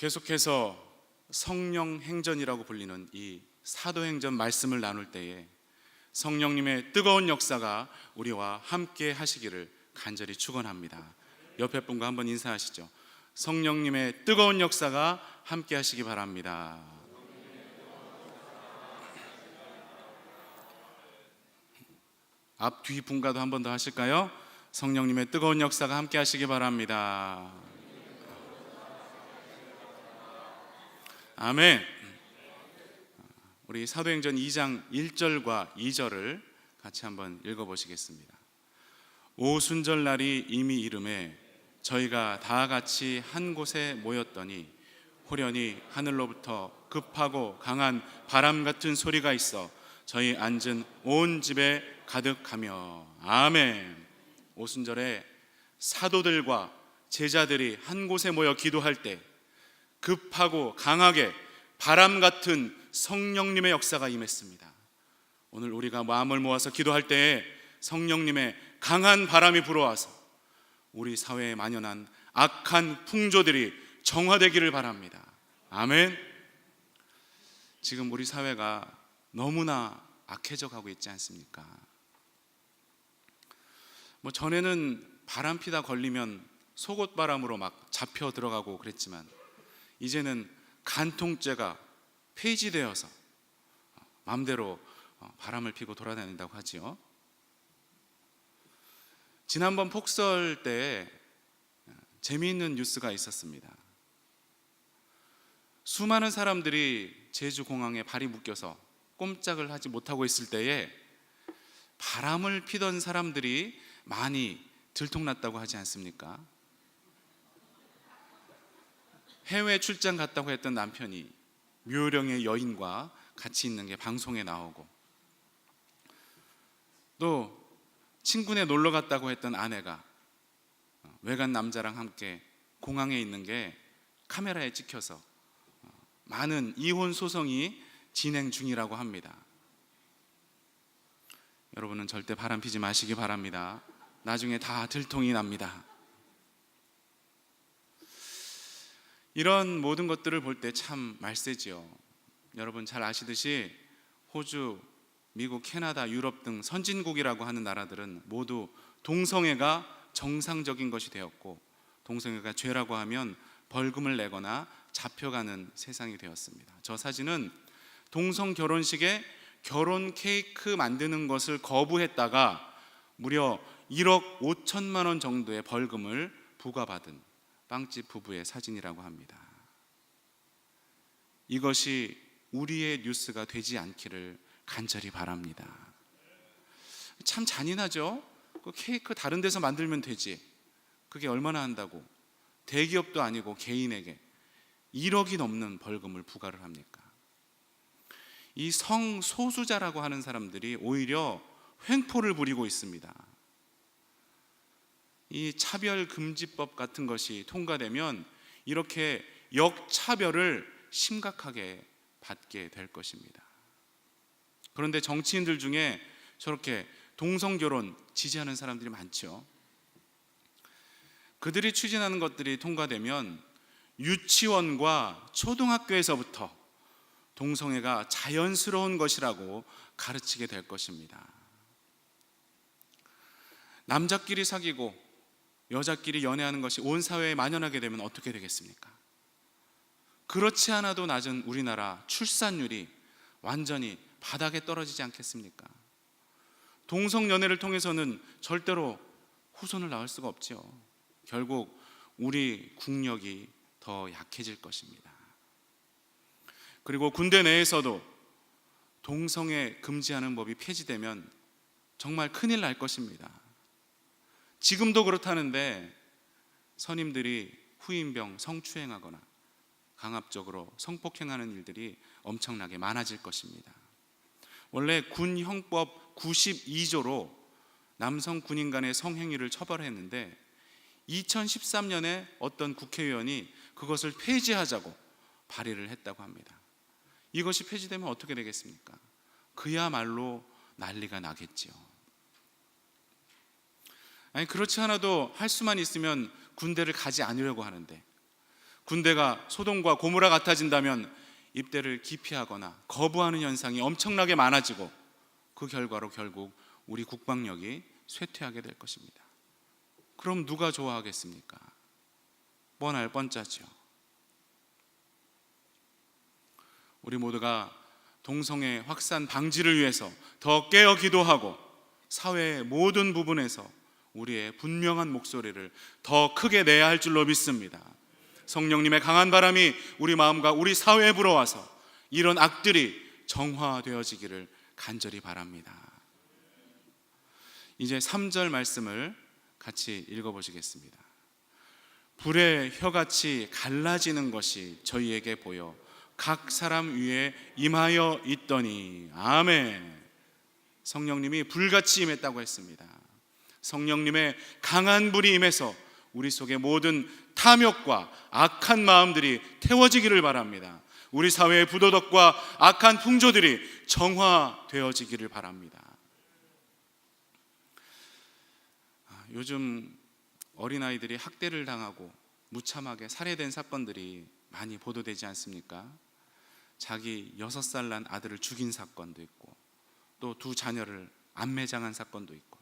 계속해서 성령 행전이라고 불리는 이 사도행전 말씀을 나눌 때에 성령님의 뜨거운 역사가 우리와 함께 하시기를 간절히 축원합니다. 옆에 분과 한번 인사하시죠. 성령님의 뜨거운 역사가 함께 하시기 바랍니다. 앞 뒤 분과도 한번 더 하실까요? 성령님의 뜨거운 역사가 함께 하시기 바랍니다. 아멘. 우리 사도행전 2장 1절과 2절을 같이 한번 읽어 보시겠습니다. 오순절 날이 이미 이름에 저희가 다 같이 한 곳에 모였더니 호련히 하늘로부터 급하고 강한 바람 같은 소리가 있어 저희 앉은 온 집에 가득하며 아멘. 오순절에 사도들과 제자들이 한 곳에 모여 기도할 때 급하고 강하게 바람 같은 성령님의 역사가 임했습니다. 오늘 우리가 마음을 모아서 기도할 때에 성령님의 강한 바람이 불어와서 우리 사회에 만연한 악한 풍조들이 정화되기를 바랍니다. 아멘. 지금 우리 사회가 너무나 악해져 가고 있지 않습니까? 뭐 전에는 바람 피다 걸리면 속옷 바람으로 막 잡혀 들어가고 그랬지만 이제는 간통죄가 폐지되어서 마음대로 어, 바람을 피고 돌아다닌다고 하지요. 지난번 폭설 때 어, 재미있는 뉴스가 있었습니다. 수많은 사람들이 제주 공항에 발이 묶여서 꼼짝을 하지 못하고 있을 때에 바람을 피던 사람들이 많이 들통났다고 하지 않습니까? 해외 출장 갔다고 했던 남편이 묘령의 여인과 같이 있는 게 방송에 나오고 또 친구네 놀러 갔다고 했던 아내가 외간 남자랑 함께 공항에 있는 게 카메라에 찍혀서 많은 이혼 소송이 진행 중이라고 합니다. 여러분은 절대 바람 피지 마시기 바랍니다. 나중에 다 들통이 납니다. 이런 모든 것들을 볼 때 참 말세지요. 여러분 잘 아시듯이 호주, 미국, 캐나다, 유럽 등 선진국이라고 하는 나라들은 모두 동성애가 정상적인 것이 되었고 동성애가 죄라고 하면 벌금을 내거나 잡혀가는 세상이 되었습니다. 저 사진은 동성 결혼식에 결혼 케이크 만드는 것을 거부했다가 무려 1억 5천만 원 정도의 벌금을 부과받은 빵집 부부의 사진이라고 합니다. 이것이 우리의 뉴스가 되지 않기를 간절히 바랍니다. 참 잔인하죠? 그 케이크 다른 데서 만들면 되지. 그게 얼마나 한다고? 대기업도 아니고 개인에게 1억이 넘는 벌금을 부과를 합니까? 이 성소수자라고 하는 사람들이 오히려 횡포를 부리고 있습니다. 이 차별금지법 같은 것이 통과되면 이렇게 역차별을 심각하게 받게 될 것입니다. 그런데 정치인들 중에 저렇게 동성결혼 지지하는 사람들이 많죠. 그들이 추진하는 것들이 통과되면 유치원과 초등학교에서부터 동성애가 자연스러운 것이라고 가르치게 될 것입니다. 남자끼리 사귀고 여자끼리 연애하는 것이 온 사회에 만연하게 되면 어떻게 되겠습니까? 그렇지 않아도 낮은 우리나라 출산율이 완전히 바닥에 떨어지지 않겠습니까? 동성 연애를 통해서는 절대로 후손을 낳을 수가 없죠. 결국 우리 국력이 더 약해질 것입니다. 그리고 군대 내에서도 동성애 금지하는 법이 폐지되면 정말 큰일 날 것입니다. 지금도 그렇다는데 선임들이 후임병 성추행하거나 강압적으로 성폭행하는 일들이 엄청나게 많아질 것입니다. 원래 군 형법 92조로 남성 군인 간의 성행위를 처벌했는데 2013년에 어떤 국회의원이 그것을 폐지하자고 발의를 했다고 합니다. 이것이 폐지되면 어떻게 되겠습니까? 그야말로 난리가 나겠지요. 아니 그렇지 않아도 할 수만 있으면 군대를 가지 않으려고 하는데 군대가 소돔과 고무라 같아진다면 입대를 기피하거나 거부하는 현상이 엄청나게 많아지고 그 결과로 결국 우리 국방력이 쇠퇴하게 될 것입니다. 그럼 누가 좋아하겠습니까? 뻔할 뻔짜죠. 우리 모두가 동성애 확산 방지를 위해서 더 깨어 기도하고 사회의 모든 부분에서 우리의 분명한 목소리를 더 크게 내야 할 줄로 믿습니다. 성령님의 강한 바람이 우리 마음과 우리 사회에 불어와서 이런 악들이 정화되어지기를 간절히 바랍니다. 이제 3절 말씀을 같이 읽어 보시겠습니다. 불의 혀같이 갈라지는 것이 저희에게 보여 각 사람 위에 임하여 있더니 아멘. 성령님이 불같이 임했다고 했습니다. 성령님의 강한 불이 임해서 우리 속의 모든 탐욕과 악한 마음들이 태워지기를 바랍니다. 우리 사회의 부도덕과 악한 풍조들이 정화되어지기를 바랍니다. 아, 요즘 어린아이들이 학대를 당하고 무참하게 살해된 사건들이 많이 보도되지 않습니까? 자기 여섯 살난 아들을 죽인 사건도 있고 또 두 자녀를 안매장한 사건도 있고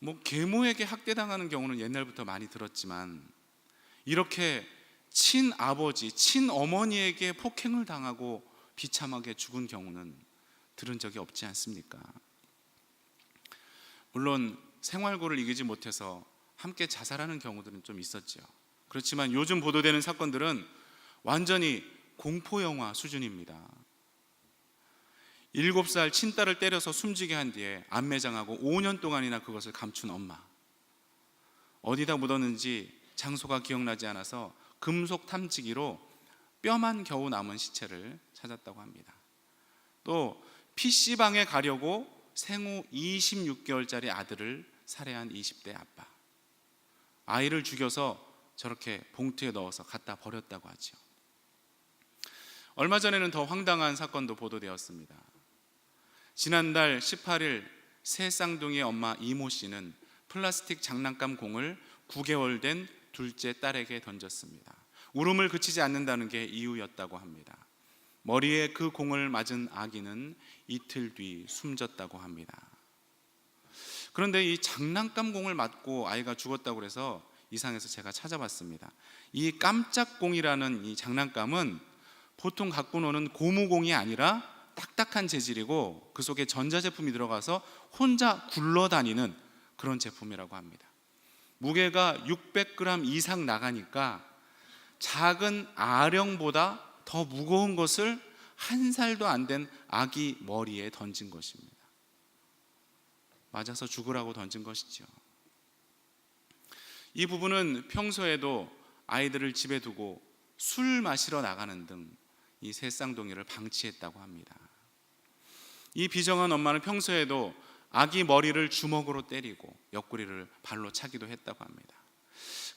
뭐 계모에게 학대당하는 경우는 옛날부터 많이 들었지만 이렇게 친아버지, 친어머니에게 폭행을 당하고 비참하게 죽은 경우는 들은 적이 없지 않습니까? 물론 생활고를 이기지 못해서 함께 자살하는 경우들은 좀 있었죠. 그렇지만 요즘 보도되는 사건들은 완전히 공포 영화 수준입니다. 일곱 살 친딸을 때려서 숨지게 한 뒤에 안매장하고 5년 동안이나 그것을 감춘 엄마. 어디다 묻었는지 장소가 기억나지 않아서 금속 탐지기로 뼈만 겨우 남은 시체를 찾았다고 합니다. 또 PC방에 가려고 생후 26개월짜리 아들을 살해한 20대 아빠. 아이를 죽여서 저렇게 봉투에 넣어서 갖다 버렸다고 하죠. 얼마 전에는 더 황당한 사건도 보도되었습니다. 지난달 18일 새 쌍둥이의 엄마 이모 씨는 플라스틱 장난감 공을 9개월 된 둘째 딸에게 던졌습니다. 울음을 그치지 않는다는 게 이유였다고 합니다. 머리에 그 공을 맞은 아기는 이틀 뒤 숨졌다고 합니다. 그런데 이 장난감 공을 맞고 아이가 죽었다고 해서 이상해서 제가 찾아봤습니다. 이 깜짝공이라는 이 장난감은 보통 갖고 노는 고무공이 아니라 딱딱한 재질이고 그 속에 전자제품이 들어가서 혼자 굴러다니는 그런 제품이라고 합니다. 무게가 600g 이상 나가니까 작은 아령보다 더 무거운 것을 한 살도 안 된 아기 머리에 던진 것입니다. 맞아서 죽으라고 던진 것이죠. 이 부분은 평소에도 아이들을 집에 두고 술 마시러 나가는 등 이 새 쌍둥이를 방치했다고 합니다. 이 비정한 엄마는 평소에도 아기 머리를 주먹으로 때리고 옆구리를 발로 차기도 했다고 합니다.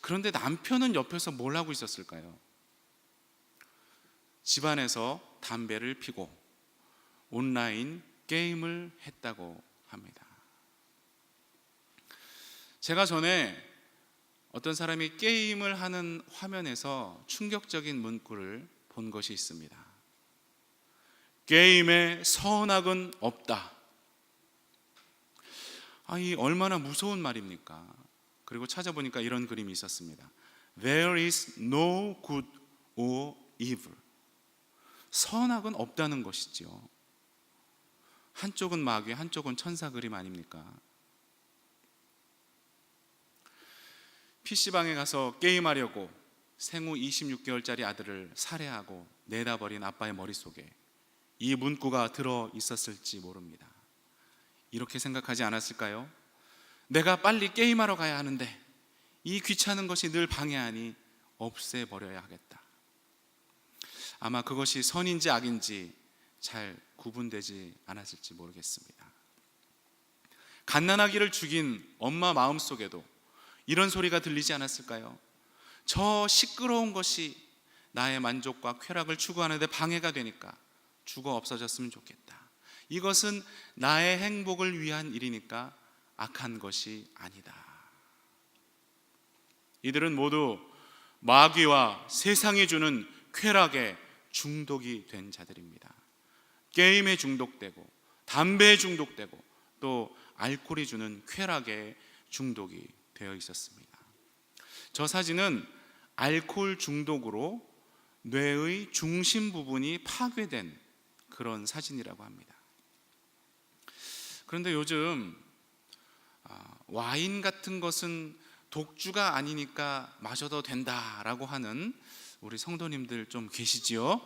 그런데 남편은 옆에서 뭘 하고 있었을까요? 집안에서 담배를 피고 온라인 게임을 했다고 합니다. 제가 전에 어떤 사람이 게임을 하는 화면에서 충격적인 문구를 본 것이 있습니다. 게임에 선악은 없다. 아, 이 얼마나 무서운 말입니까? 그리고 찾아보니까 이런 그림이 있었습니다. There is no good or evil. 선악은 없다는 것이죠. 한쪽은 마귀, 한쪽은 천사 그림 아닙니까? PC방에 가서 게임하려고 생후 26개월짜리 아들을 살해하고 내다 버린 아빠의 머릿속에 이 문구가 들어 있었을지 모릅니다. 이렇게 생각하지 않았을까요? 내가 빨리 게임하러 가야 하는데 이 귀찮은 것이 늘 방해하니 없애버려야 하겠다. 아마 그것이 선인지 악인지 잘 구분되지 않았을지 모르겠습니다. 갓난아기를 죽인 엄마 마음속에도 이런 소리가 들리지 않았을까요? 저 시끄러운 것이 나의 만족과 쾌락을 추구하는데 방해가 되니까 죽어 없어졌으면 좋겠다. 이것은 나의 행복을 위한 일이니까 악한 것이 아니다. 이들은 모두 마귀와 세상이 주는 쾌락에 중독이 된 자들입니다. 게임에 중독되고 담배에 중독되고 또 알코올이 주는 쾌락에 중독이 되어 있었습니다. 저 사진은 알코올 중독으로 뇌의 중심 부분이 파괴된 그런 사진이라고 합니다. 그런데 요즘 아, 와인 같은 것은 독주가 아니니까 마셔도 된다라고 하는 우리 성도님들 좀 계시지요?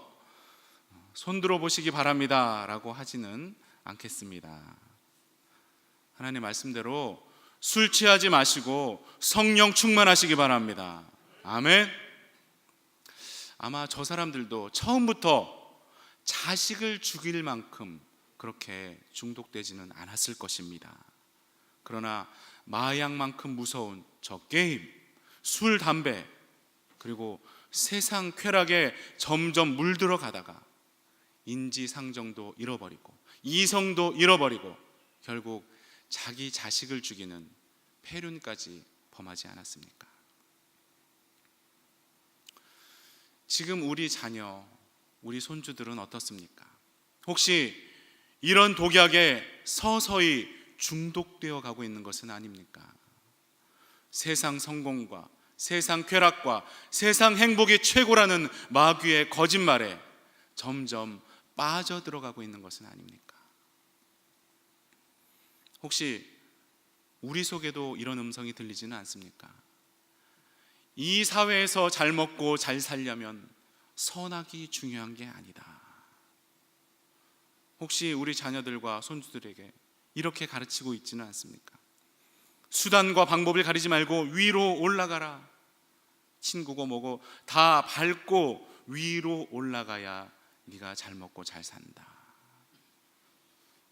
손 들어 보시기 바랍니다라고 하지는 않겠습니다. 하나님 말씀대로 술 취하지 마시고 성령 충만하시기 바랍니다. 아멘. 아마 저 사람들도 처음부터 자식을 죽일 만큼 그렇게 중독되지는 않았을 것입니다. 그러나 마약만큼 무서운 저 게임, 술, 담배, 그리고 세상 쾌락에 점점 물들어 가다가 인지상정도 잃어버리고 이성도 잃어버리고 결국 자기 자식을 죽이는 폐륜까지 범하지 않았습니까? 지금 우리 자녀, 우리 손주들은 어떻습니까? 혹시 이런 독약에 서서히 중독되어 가고 있는 것은 아닙니까? 세상 성공과 세상 쾌락과 세상 행복이 최고라는 마귀의 거짓말에 점점 빠져들어가고 있는 것은 아닙니까? 혹시 우리 속에도 이런 음성이 들리지는 않습니까? 이 사회에서 잘 먹고 잘 살려면 선악이 중요한 게 아니다. 혹시 우리 자녀들과 손주들에게 이렇게 가르치고 있지는 않습니까? 수단과 방법을 가리지 말고 위로 올라가라. 친구고 뭐고 다 밟고 위로 올라가야 네가 잘 먹고 잘 산다.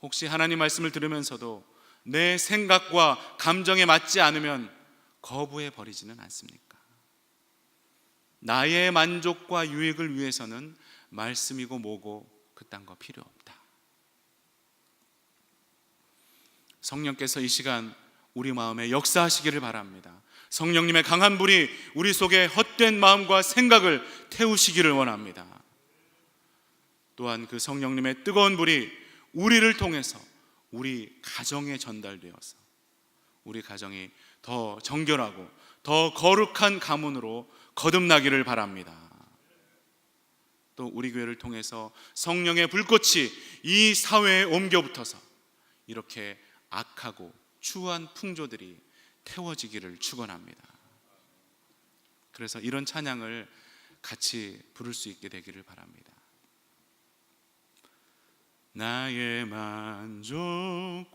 혹시 하나님 말씀을 들으면서도 내 생각과 감정에 맞지 않으면 거부해 버리지는 않습니까? 나의 만족과 유익을 위해서는 말씀이고 뭐고 그딴 거 필요 없다. 성령께서 이 시간 우리 마음에 역사하시기를 바랍니다. 성령님의 강한 불이 우리 속에 헛된 마음과 생각을 태우시기를 원합니다. 또한 그 성령님의 뜨거운 불이 우리를 통해서 우리 가정에 전달되어서 우리 가정이 더 정결하고 더 거룩한 가문으로 거듭나기를 바랍니다. 또 우리 교회를 통해서 성령의 불꽃이 이 사회에 옮겨 붙어서 이렇게 악하고 추한 풍조들이 태워지기를 축원합니다. 그래서 이런 찬양을 같이 부를 수 있게 되기를 바랍니다. 나의 만족과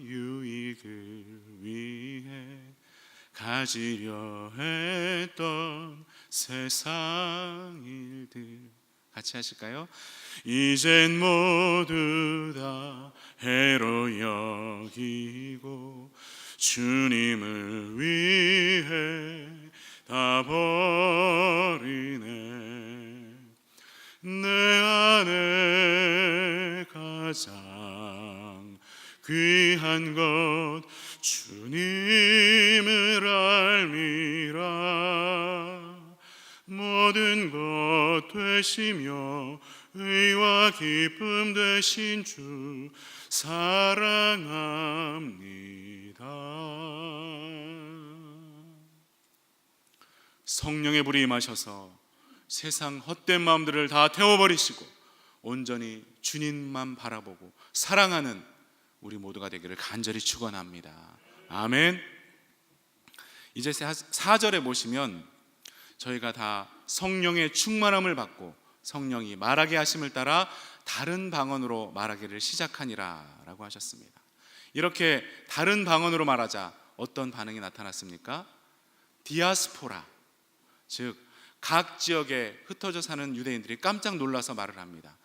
유익을 위해 가지려 했던 세상 일들 같이 하실까요? 이젠 모두 다 해로 여기고 주님을 위해 다 버리네 내 안에 가장 귀한 것 되시며 의와 기쁨 되신 주 사랑합니다. 성령의 불이 임하셔서 세상 헛된 마음들을 다 태워버리시고 온전히 주님만 바라보고 사랑하는 우리 모두가 되기를 간절히 축원합니다. 아멘. 이제 4절에 보시면 저희가 다 성령의 충만함을 받고 성령이 말하게 하심을 따라 다른 방언으로 말하기를 시작하니라 라고 하셨습니다. 이렇게 다른 방언으로 말하자 어떤 반응이 나타났습니까? 디아스포라 즉 각 지역에 흩어져 사는 유대인들이 깜짝 놀라서 말을 합니다.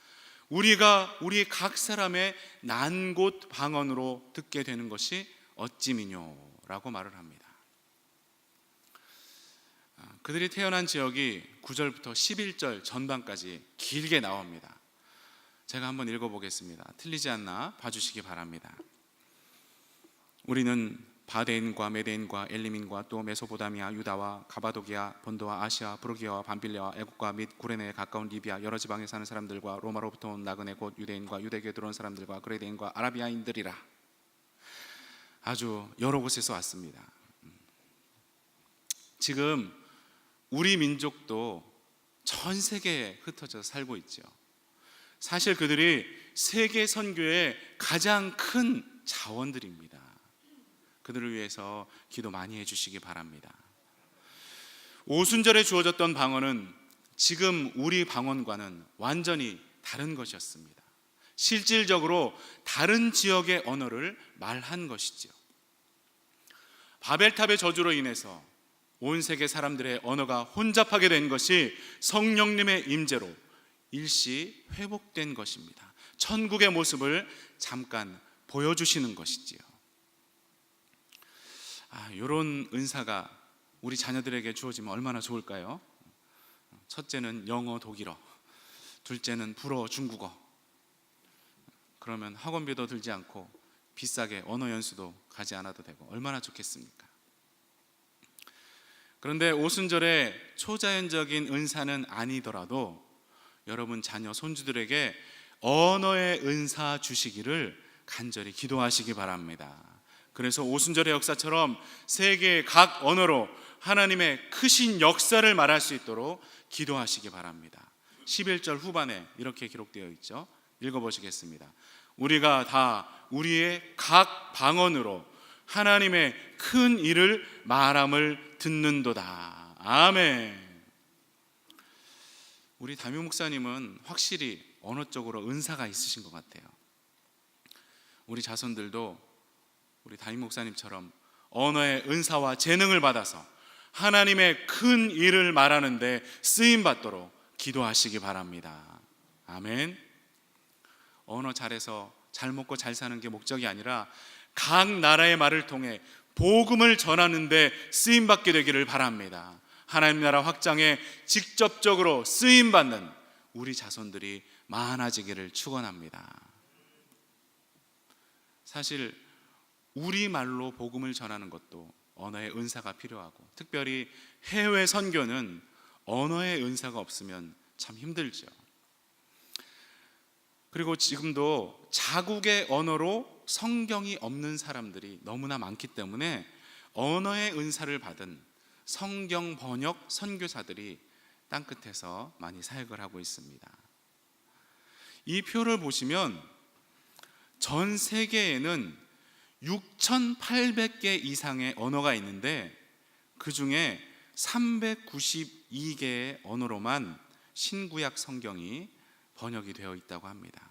우리가 우리 각 사람의 난 곳 방언으로 듣게 되는 것이 어찌미뇨라고 말을 합니다. 아, 그들이 태어난 지역이 9절부터 11절 전반까지 길게 나옵니다. 제가 한번 읽어보겠습니다. 틀리지 않나 봐주시기 바랍니다. 우리는 바데인과 메데인과 엘리민과 또 메소포다미아, 유다와 가바도기아, 본도와 아시아, 부르기아와 밤빌레와 애국과 및 구레네에 가까운 리비아 여러 지방에 사는 사람들과 로마로부터 온 나그네 곧 유대인과 유대교에 들어온 사람들과 그레데인과 아라비아인들이라 아주 여러 곳에서 왔습니다. 지금 우리 민족도 전 세계에 흩어져 살고 있죠. 사실 그들이 세계 선교의 가장 큰 자원들입니다. 그들을 위해서 기도 많이 해주시기 바랍니다. 오순절에 주어졌던 방언은 지금 우리 방언과는 완전히 다른 것이었습니다. 실질적으로 다른 지역의 언어를 말한 것이지요. 바벨탑의 저주로 인해서 온 세계 사람들의 언어가 혼잡하게 된 것이 성령님의 임재로 일시 회복된 것입니다. 천국의 모습을 잠깐 보여주시는 것이지요. 아, 이런 은사가 우리 자녀들에게 주어지면 얼마나 좋을까요? 첫째는 영어, 독일어, 둘째는 불어, 중국어. 그러면 학원비도 들지 않고 비싸게 언어 연수도 가지 않아도 되고 얼마나 좋겠습니까? 그런데 오순절에 초자연적인 은사는 아니더라도 여러분 자녀 손주들에게 언어의 은사 주시기를 간절히 기도하시기 바랍니다. 그래서 오순절의 역사처럼 세계의 각 언어로 하나님의 크신 역사를 말할 수 있도록 기도하시기 바랍니다. 11절 후반에 이렇게 기록되어 있죠. 읽어 보시겠습니다. 우리가 다 우리의 각 방언으로 하나님의 큰 일을 말함을 듣는도다. 아멘. 우리 담임 목사님은 확실히 언어 쪽으로 은사가 있으신 것 같아요. 우리 자손들도 우리 담임 목사님처럼 언어의 은사와 재능을 받아서 하나님의 큰 일을 말하는데 쓰임 받도록 기도하시기 바랍니다. 아멘. 언어 잘해서 잘 먹고 잘 사는 게 목적이 아니라 각 나라의 말을 통해 복음을 전하는데 쓰임 받게 되기를 바랍니다. 하나님 나라 확장에 직접적으로 쓰임 받는 우리 자손들이 많아지기를 축원합니다. 사실 우리 말로 복음을 전하는 것도 언어의 은사가 필요하고 특별히 해외 선교는 언어의 은사가 없으면 참 힘들죠. 그리고 지금도 자국의 언어로 성경이 없는 사람들이 너무나 많기 때문에 언어의 은사를 받은 성경 번역 선교사들이 땅끝에서 많이 사역을 하고 있습니다. 이 표를 보시면 전 세계에는 6,800개 이상의 언어가 있는데 그 중에 392개의 언어로만 신구약 성경이 번역이 되어 있다고 합니다.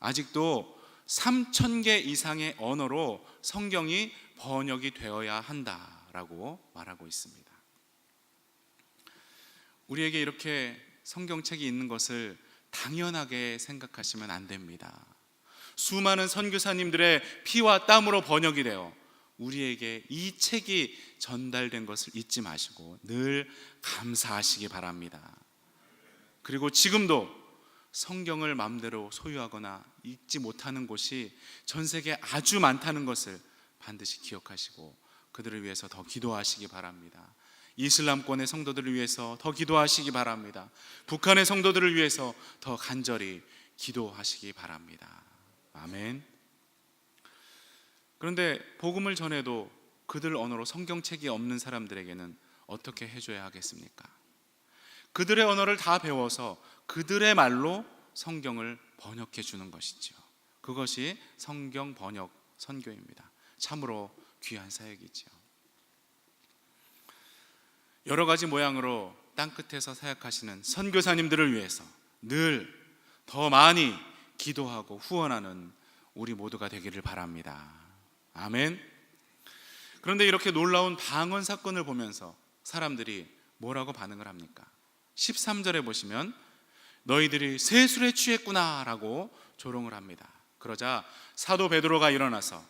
아직도 3,000개 이상의 언어로 성경이 번역이 되어야 한다라고 말하고 있습니다. 우리에게 이렇게 성경책이 있는 것을 당연하게 생각하시면 안 됩니다. 수많은 선교사님들의 피와 땀으로 번역이 되어 우리에게 이 책이 전달된 것을 잊지 마시고 늘 감사하시기 바랍니다. 그리고 지금도 성경을 마음대로 소유하거나 읽지 못하는 곳이 전 세계에 아주 많다는 것을 반드시 기억하시고 그들을 위해서 더 기도하시기 바랍니다. 이슬람권의 성도들을 위해서 더 기도하시기 바랍니다. 북한의 성도들을 위해서 더 간절히 기도하시기 바랍니다. 아멘. 그런데 복음을 전해도 그들 언어로 성경책이 없는 사람들에게는 어떻게 해줘야 하겠습니까? 그들의 언어를 다 배워서 그들의 말로 성경을 번역해 주는 것이죠. 그것이 성경 번역 선교입니다. 참으로 귀한 사역이죠. 여러 가지 모양으로 땅 끝에서 사역하시는 선교사님들을 위해서 늘 더 많이 기도하고 후원하는 우리 모두가 되기를 바랍니다. 아멘. 그런데 이렇게 놀라운 방언 사건을 보면서 사람들이 뭐라고 반응을 합니까? 13절에 보시면 너희들이 세술에 취했구나라고 조롱을 합니다. 그러자 사도 베드로가 일어나서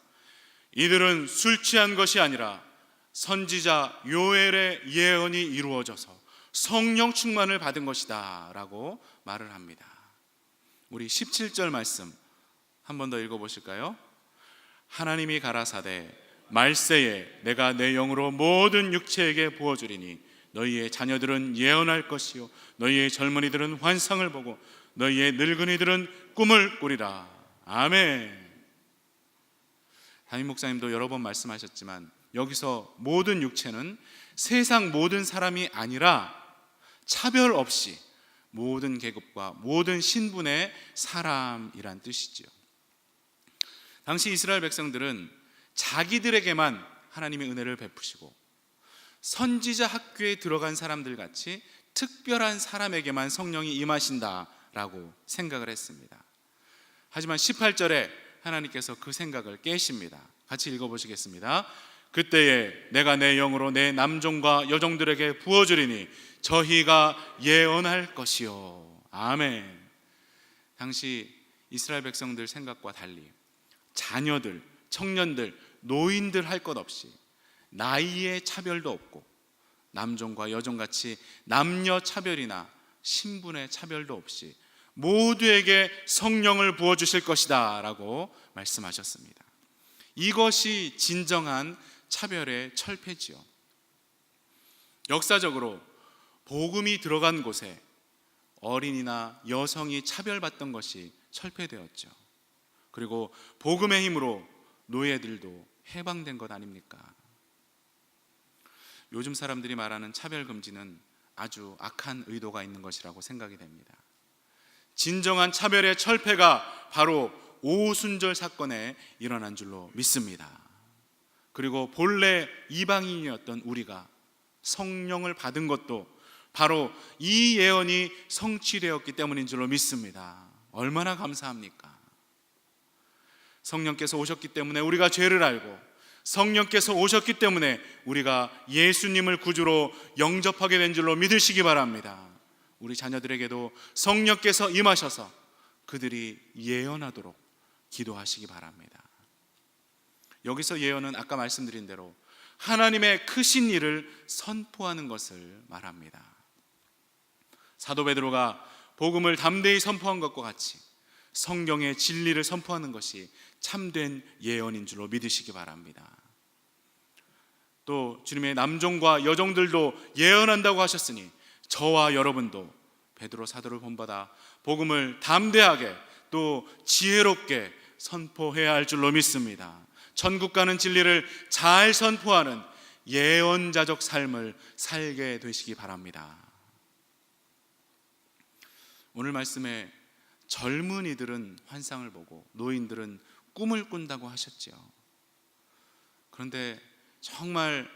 이들은 술 취한 것이 아니라 선지자 요엘의 예언이 이루어져서 성령 충만을 받은 것이다라고 말을 합니다. 우리 17절 말씀 한 번 더 읽어 보실까요? 하나님이 가라사대 말세에 내가 내 영으로 모든 육체에게 부어 주리니 너희의 자녀들은 예언할 것이요. 너희의 젊은이들은 환상을 보고 너희의 늙은이들은 꿈을 꾸리라. 아멘. 담임 목사님도 여러 번 말씀하셨지만 여기서 모든 육체는 세상 모든 사람이 아니라 차별 없이 모든 계급과 모든 신분의 사람이란 뜻이지요. 당시 이스라엘 백성들은 자기들에게만 하나님의 은혜를 베푸시고 선지자 학교에 들어간 사람들 같이 특별한 사람에게만 성령이 임하신다라고 생각을 했습니다. 하지만 18절에 하나님께서 그 생각을 깨십니다. 같이 읽어보시겠습니다. 그때에 내가 내 영으로 내 남종과 여종들에게 부어주리니 저희가 예언할 것이요. 아멘. 당시 이스라엘 백성들 생각과 달리 자녀들, 청년들, 노인들 할 것 없이 나이의 차별도 없고 남종과 여종같이 남녀 차별이나 신분의 차별도 없이 모두에게 성령을 부어 주실 것이다라고 말씀하셨습니다. 이것이 진정한 차별의 철폐지요. 역사적으로 복음이 들어간 곳에 어린이나 여성이 차별받던 것이 철폐되었죠. 그리고 복음의 힘으로 노예들도 해방된 것 아닙니까? 요즘 사람들이 말하는 차별 금지는 아주 악한 의도가 있는 것이라고 생각이 됩니다. 진정한 차별의 철폐가 바로 오순절 사건에 일어난 줄로 믿습니다. 그리고 본래 이방인이었던 우리가 성령을 받은 것도 바로 이 예언이 성취되었기 때문인 줄로 믿습니다. 얼마나 감사합니까? 성령께서 오셨기 때문에 우리가 죄를 알고 성령께서 오셨기 때문에 우리가 예수님을 구주로 영접하게 된 줄로 믿으시기 바랍니다. 우리 자녀들에게도 성령께서 임하셔서 그들이 예언하도록 기도하시기 바랍니다. 여기서 예언은 아까 말씀드린 대로 하나님의 크신 일을 선포하는 것을 말합니다. 사도 베드로가 복음을 담대히 선포한 것과 같이 성경의 진리를 선포하는 것이 참된 예언인 줄로 믿으시기 바랍니다. 또 주님의 남종과 여종들도 예언한다고 하셨으니 저와 여러분도 베드로 사도를 본받아 복음을 담대하게 또 지혜롭게 선포해야 할 줄로 믿습니다. 천국 가는 진리를 잘 선포하는 예언자적 삶을 살게 되시기 바랍니다. 오늘 말씀에 젊은이들은 환상을 보고 노인들은 꿈을 꾼다고 하셨죠. 그런데 정말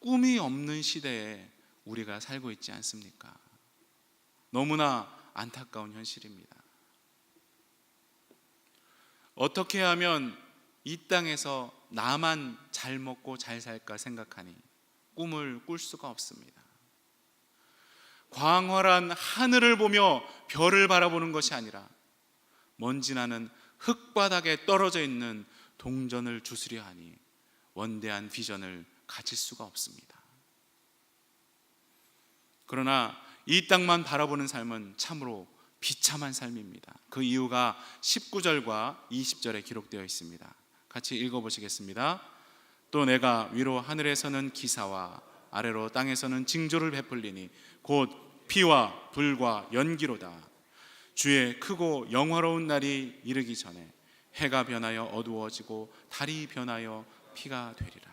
꿈이 없는 시대에 우리가 살고 있지 않습니까? 너무나 안타까운 현실입니다. 어떻게 하면 이 땅에서 나만 잘 먹고 잘 살까 생각하니 꿈을 꿀 수가 없습니다. 광활한 하늘을 보며 별을 바라보는 것이 아니라 먼지 나는 흙바닥에 떨어져 있는 동전을 주스려 하니 원대한 비전을 가질 수가 없습니다. 그러나 이 땅만 바라보는 삶은 참으로 비참한 삶입니다. 그 이유가 19절과 20절에 기록되어 있습니다. 같이 읽어보시겠습니다. 또 내가 위로 하늘에서는 기사와 아래로 땅에서는 징조를 베풀리니 곧 피와 불과 연기로다. 주의 크고 영화로운 날이 이르기 전에 해가 변하여 어두워지고 달이 변하여 피가 되리라.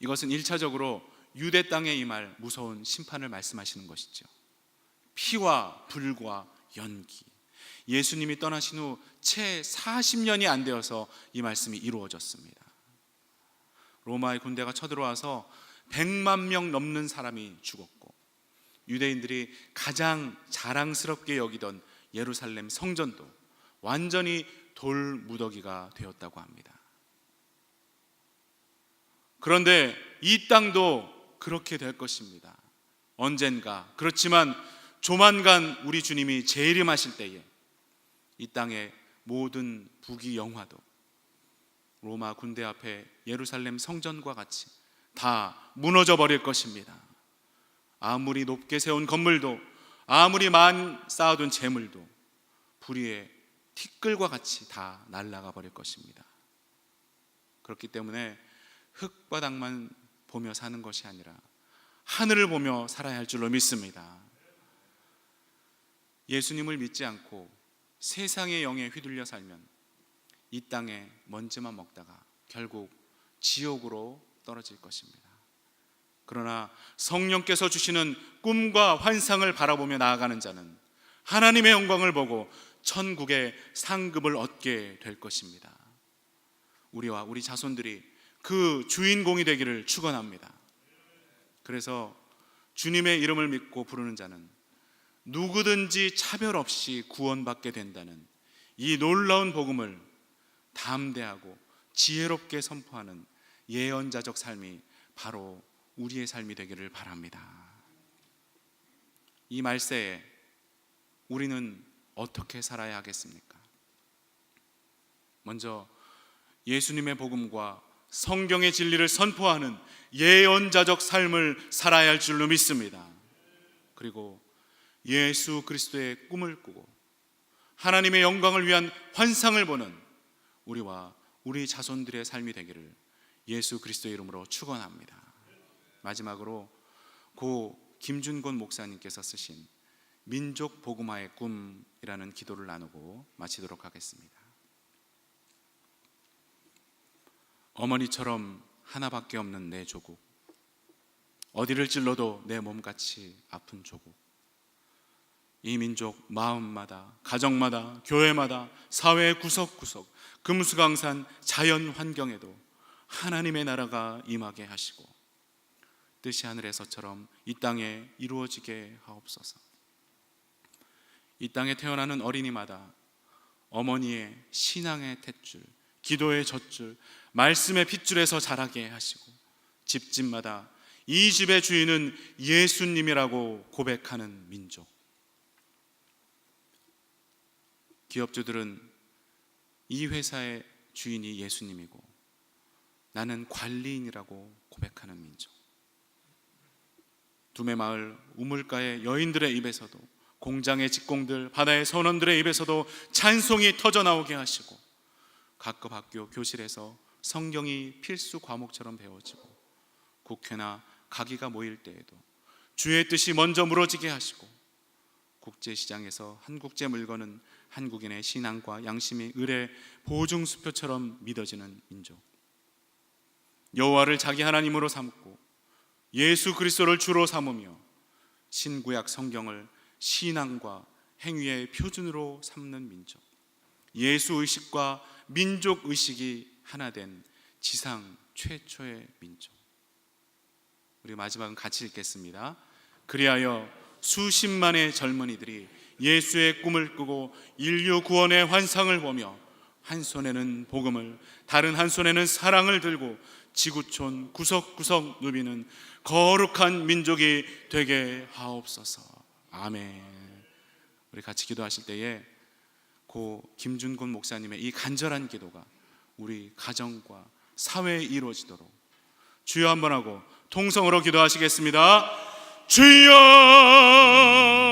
이것은 1차적으로 유대 땅에 임할 무서운 심판을 말씀하시는 것이죠. 피와 불과 연기. 예수님이 떠나신 후 채 40년이 안 되어서 이 말씀이 이루어졌습니다. 로마의 군대가 쳐들어와서 100만 명 넘는 사람이 죽었고 유대인들이 가장 자랑스럽게 여기던 예루살렘 성전도 완전히 돌 무더기가 되었다고 합니다. 그런데 이 땅도 그렇게 될 것입니다. 언젠가. 그렇지만 조만간 우리 주님이 재림하실 때에 이 땅의 모든 부귀 영화도 로마 군대 앞에 예루살렘 성전과 같이 다 무너져 버릴 것입니다. 아무리 높게 세운 건물도 아무리 많이 쌓아둔 재물도 불의의 티끌과 같이 다 날아가 버릴 것입니다. 그렇기 때문에 흙바닥만 보며 사는 것이 아니라 하늘을 보며 살아야 할 줄로 믿습니다. 예수님을 믿지 않고 세상의 영에 휘둘려 살면 이 땅에 먼지만 먹다가 결국 지옥으로 떨어질 것입니다. 그러나 성령께서 주시는 꿈과 환상을 바라보며 나아가는 자는 하나님의 영광을 보고 천국의 상급을 얻게 될 것입니다. 우리와 우리 자손들이 그 주인공이 되기를 축원합니다. 그래서 주님의 이름을 믿고 부르는 자는 누구든지 차별 없이 구원받게 된다는 이 놀라운 복음을 담대하고 지혜롭게 선포하는 예언자적 삶이 바로 우리의 삶이 되기를 바랍니다. 이 말세에 우리는 어떻게 살아야 하겠습니까? 먼저 예수님의 복음과 성경의 진리를 선포하는 예언자적 삶을 살아야 할 줄로 믿습니다. 그리고 예수 그리스도의 꿈을 꾸고 하나님의 영광을 위한 환상을 보는 우리와 우리 자손들의 삶이 되기를 예수 그리스도의 이름으로 축원합니다. 마지막으로 고 김준곤 목사님께서 쓰신 민족 복음화의 꿈이라는 기도를 나누고 마치도록 하겠습니다. 어머니처럼 하나밖에 없는 내 조국 어디를 찔러도 내 몸같이 아픈 조국 이 민족 마음마다 가정마다 교회마다 사회 구석구석 금수강산 자연 환경에도 하나님의 나라가 임하게 하시고 뜻이 하늘에서처럼 이 땅에 이루어지게 하옵소서. 이 땅에 태어나는 어린이마다 어머니의 신앙의 탯줄, 기도의 젖줄, 말씀의 핏줄에서 자라게 하시고 집집마다 이 집의 주인은 예수님이라고 고백하는 민족. 기업주들은 이 회사의 주인이 예수님이고 나는 관리인이라고 고백하는 민족. 두메 마을 우물가의 여인들의 입에서도 공장의 직공들, 바다의 선원들의 입에서도 찬송이 터져 나오게 하시고 각급 학교 교실에서 성경이 필수 과목처럼 배워지고 국회나 가기가 모일 때에도 주의 뜻이 먼저 물어지게 하시고 국제 시장에서 한국제 물건은 한국인의 신앙과 양심이 을의 보증 수표처럼 믿어지는 민족. 여호와를 자기 하나님으로 삼고 예수 그리스도를 주로 삼으며 신구약 성경을 신앙과 행위의 표준으로 삼는 민족. 예수 의식과 민족 의식이 하나 된 지상 최초의 민족. 우리 마지막은 같이 읽겠습니다. 그리하여 수십만의 젊은이들이 예수의 꿈을 꾸고 인류 구원의 환상을 보며 한 손에는 복음을 다른 한 손에는 사랑을 들고 지구촌 구석구석 누비는 거룩한 민족이 되게 하옵소서. 아멘. 우리 같이 기도하실 때에 고 김준곤 목사님의 이 간절한 기도가 우리 가정과 사회에 이루어지도록 주여 한번 하고 통성으로 기도하시겠습니다. 주여